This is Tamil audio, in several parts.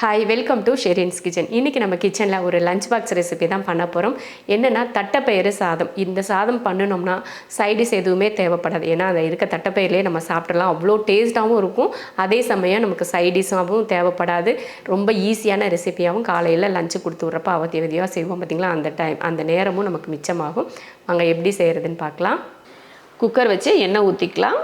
Hi welcome to Sherin's kitchen இன்றைக்கி நம்ம கிச்சனில் ஒரு லஞ்ச் பாக்ஸ் ரெசிபி தான் பண்ண போகிறோம் என்னென்னா தட்டைப்பயிறு சாதம். இந்த சாதம் பண்ணணும்னா சைடிஸ் எதுவுமே தேவைப்படாது. ஏன்னா அதை இருக்க தட்டைப்பயிர்லேயே நம்ம சாப்பிடலாம். அவ்வளோ டேஸ்ட்டாகவும் இருக்கும். அதே சமயம் நமக்கு சைடிஸாகவும் தேவைப்படாது. ரொம்ப ஈஸியான ரெசிபியாகவும் காலையில் லஞ்சு கொடுத்து விட்றப்ப அவதி அவதியாக செய்வோம் பார்த்திங்களா அந்த டைம் அந்த நேரமும் நமக்கு மிச்சமாகும். அங்கே எப்படி செய்கிறதுன்னு பார்க்கலாம். குக்கர் வச்சு எண்ணெய் ஊற்றிக்கலாம்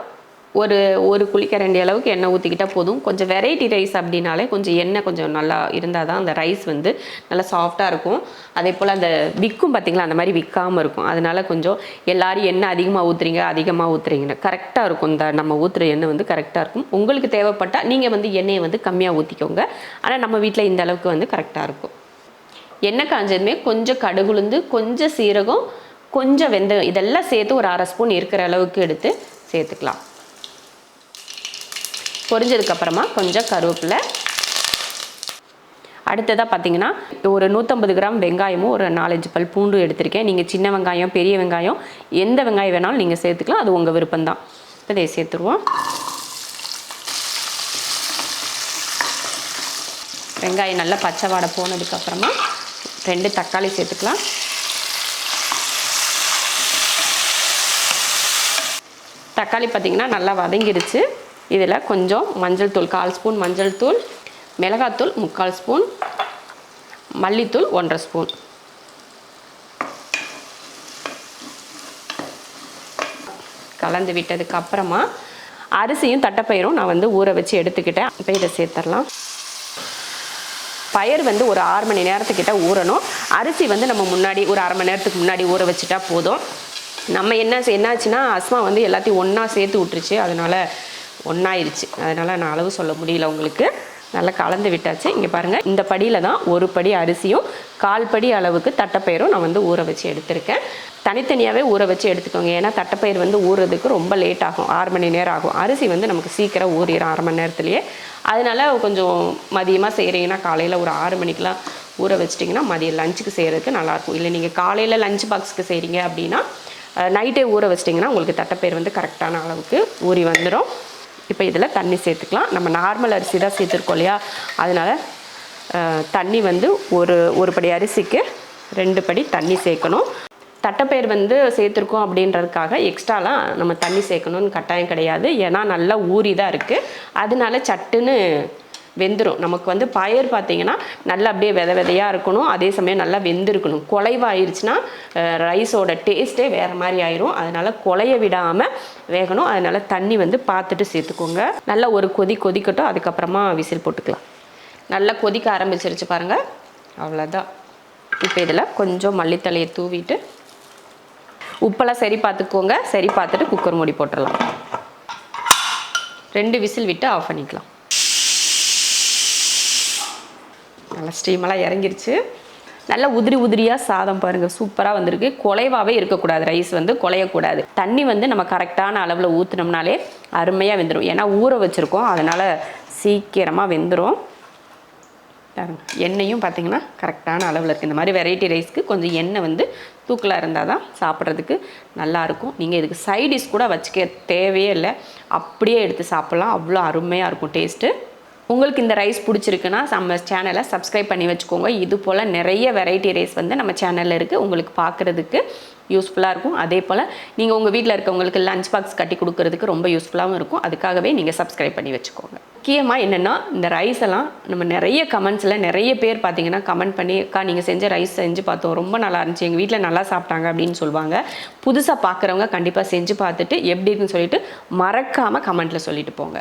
ஒரு ஒரு குளிக்கரண்டி அளவுக்கு எண்ணெய் ஊற்றிக்கிட்டால் போதும். கொஞ்சம் வெரைட்டி ரைஸ் அப்படின்னாலே கொஞ்சம் எண்ணெய் கொஞ்சம் நல்லா இருந்தால் தான் அந்த ரைஸ் வந்து நல்லா சாஃப்டாக இருக்கும். அதே போல் அந்த விற்கும் பார்த்திங்களா அந்த மாதிரி விற்காமல் இருக்கும். அதனால கொஞ்சம் எல்லோரும் எண்ணெய் அதிகமாக ஊற்றுறீங்க அதிகமாக ஊற்றுறீங்கன்னு கரெக்டாக இருக்கும். இந்த நம்ம ஊற்றுற எண்ணெய் வந்து கரெக்டாக இருக்கும். உங்களுக்கு தேவைப்பட்டால் நீங்கள் வந்து எண்ணெயை வந்து கம்மியாக ஊற்றிக்கோங்க ஆனால் நம்ம வீட்டில் இந்த அளவுக்கு வந்து கரெக்டாக இருக்கும். எண்ணெய் காஞ்சதுமே கொஞ்சம் கடுகுலுந்து கொஞ்சம் சீரகம் கொஞ்சம் வெந்தயம் இதெல்லாம் சேர்த்து ஒரு அரை ஸ்பூன் இருக்கிற அளவுக்கு எடுத்து சேர்த்துக்கலாம். பொரிஞ்சதுக்கப்புறமா கொஞ்சம் கருவேப்பிலை. அடுத்ததாக பார்த்தீங்கன்னா ஒரு நூற்றம்பது கிராம் வெங்காயமும் ஒரு நாலஞ்சு பல் பூண்டு எடுத்திருக்கேன். நீங்கள் சின்ன வெங்காயம் பெரிய வெங்காயம் எந்த வெங்காயம் வேணாலும் நீங்கள் சேர்த்துக்கலாம். அது உங்கள் விருப்பம்தான். இப்போ இதை சேர்த்துருவோம். வெங்காயம் நல்லா பச்சை வாடை போனதுக்கப்புறமா ரெண்டு தக்காளி சேர்த்துக்கலாம். தக்காளி பார்த்திங்கன்னா நல்லா வதங்கிருச்சு. இதில் கொஞ்சம் மஞ்சள் தூள் கால் ஸ்பூன் மஞ்சள் தூள் மிளகாத்தூள் முக்கால் ஸ்பூன் மல்லித்தூள் ஒன்றரை ஸ்பூன். கலந்து விட்டதுக்கு அப்புறமா அரிசியும் தட்டைப்பயிரும் நான் வந்து ஊற வச்சு எடுத்துக்கிட்டேன். இப்போ இதை சேர்த்துடலாம். பயிர் வந்து ஒரு ஆறு மணி நேரத்துக்கிட்ட ஊறணும். அரிசி வந்து நம்ம முன்னாடி ஒரு அரை மணி நேரத்துக்கு முன்னாடி ஊற வச்சுட்டா போதும். நம்ம என்ன என்னாச்சுன்னா அஸ்மா வந்து எல்லாத்தையும் ஒன்றா சேர்த்து விட்டுருச்சு. அதனால் ஒன்றாயிருச்சு அதனால் நான் அளவு சொல்ல முடியல உங்களுக்கு. நல்லா கலந்து விட்டாச்சு. இங்கே பாருங்கள் இந்த படியில் தான் ஒரு படி அரிசியும் கால் படி அளவுக்கு தட்டைப்பயிரும் நான் வந்து ஊற வச்சு எடுத்திருக்கேன். தனித்தனியாகவே ஊற வச்சு எடுத்துக்கோங்க. ஏன்னா தட்டைப்பயிர் வந்து ஊறுறதுக்கு ரொம்ப லேட் ஆகும். ஆறு மணி நேரம் ஆகும். அரிசி வந்து நமக்கு சீக்கிரம் ஊறிடும் அரை மணி நேரத்துலேயே. அதனால் கொஞ்சம் மதியமாக செய்கிறீங்கன்னா காலையில் ஒரு ஆறு மணிக்கெலாம் ஊற வச்சிட்டிங்கன்னா மதியம் லஞ்சுக்கு செய்கிறதுக்கு நல்லாயிருக்கும் இல்லை நீங்கள் காலையில் லஞ்ச் பாக்ஸுக்கு செய்கிறீங்க அப்படின்னா நைட்டே ஊற வச்சிட்டிங்கன்னா உங்களுக்கு தட்டைப்பயிர் வந்து கரெக்டான அளவுக்கு ஊறி வந்துடும் இப்போ இதில் தண்ணி சேர்த்துக்கலாம். நம்ம நார்மல் அரிசி தான் சேர்த்துருக்கோம் இல்லையா? அதனால் தண்ணி வந்து ஒரு ஒரு படி அரிசிக்கு ரெண்டு படி தண்ணி சேர்க்கணும். தட்டைப்பயிர் வந்து சேர்த்துருக்கோம் அப்படின்றதுக்காக எக்ஸ்ட்ராலாம் நம்ம தண்ணி சேர்க்கணும்னு கட்டாயம் கிடையாது. ஏன்னா நல்லா ஊறி தான் இருக்குது அதனால சட்டுன்னு வெந்துடும் நமக்கு வந்து பயிர் பார்த்திங்கன்னா நல்லா அப்படியே வித விதையாக இருக்கணும். அதே சமயம் நல்லா வெந்திருக்கணும். குலைவாயிருச்சுன்னா ரைஸோட டேஸ்ட்டே வேறு மாதிரி ஆயிரும். அதனால் குலைய விடாமல் வேகணும். அதனால் தண்ணி வந்து பார்த்துட்டு சேர்த்துக்கோங்க. நல்லா ஒரு கொதி கொதிக்கட்டும். அதுக்கப்புறமா விசில் போட்டுக்கலாம். நல்லா கொதிக்க ஆரம்பிச்சிருச்சு பாருங்கள் அவ்வளோதான் இப்போ இதில் கொஞ்சம் மல்லித்தலையை தூவிட்டு உப்பெல்லாம் சரி பார்த்துக்கோங்க. சரி பார்த்துட்டு குக்கர் மூடி போட்டுடலாம். ரெண்டு விசில் விட்டு ஆஃப் பண்ணிக்கலாம். பாருங்கள் ஸ்டீமெல்லாம் இறங்கிருச்சு. நல்லா உதிரி உதிரியாக சாதம் பாருங்கள் சூப்பராக வந்திருக்கு. குலைவாகவே இருக்கக்கூடாது ரைஸ் வந்து குலையக்கூடாது. தண்ணி வந்து நம்ம கரெக்டான அளவில் ஊற்றினோம்னாலே அருமையாக வெந்துடும் ஏன்னா ஊற வச்சுருக்கோம் அதனால் சீக்கிரமாக வெந்துடும் எண்ணெயும் பார்த்தீங்கன்னா கரெக்டான அளவில் இருக்குது இந்த மாதிரி வெரைட்டி ரைஸ்க்கு கொஞ்சம் எண்ணெய் வந்து தூக்கலாக இருந்தால் தான் சாப்பிட்றதுக்கு நல்லாயிருக்கும் நீங்கள் இதுக்கு சைடிஷ் கூட வச்சுக்க தேவையே இல்லை. அப்படியே எடுத்து சாப்பிட்லாம். அவ்வளோ அருமையாக இருக்கும் டேஸ்ட்டு உங்களுக்கு இந்த ரைஸ் பிடிச்சிருக்குன்னா நம்ம சேனலை சப்ஸ்கிரைப் பண்ணி வச்சுக்கோங்க. இது போல் நிறைய வெரைட்டி ரைஸ் வந்து நம்ம சேனலில் இருக்குது உங்களுக்கு பார்க்குறதுக்கு யூஸ்ஃபுல்லாக இருக்கும். அதே போல் நீங்கள் உங்கள் வீட்டில் இருக்கவங்களுக்கு லஞ்ச் பாக்ஸ் கட்டி கொடுக்கறதுக்கு ரொம்ப யூஸ்ஃபுல்லாகவும் இருக்கும். அதுக்காகவே நீங்கள் சப்ஸ்கிரைப் பண்ணி வச்சுக்கோங்க. முக்கியமாக என்னென்னா இந்த ரைஸ் எல்லாம் நம்ம நிறைய கமெண்ட்ஸில் நிறைய பேர் பார்த்தீங்கன்னா கமெண்ட் பண்ணி அக்கா நீங்கள் செஞ்ச ரைஸ் செஞ்சு பார்த்தோம். ரொம்ப நல்லா இருந்துச்சு. எங்கள் வீட்டில் நல்லா சாப்பிட்டாங்க. அப்படின்னு சொல்லுவாங்க. புதுசாக பார்க்குறவங்க கண்டிப்பாக செஞ்சு பார்த்துட்டு எப்படி இருக்குன்னு சொல்லிட்டு மறக்காமல் கமெண்ட்டில் சொல்லிட்டு போங்க.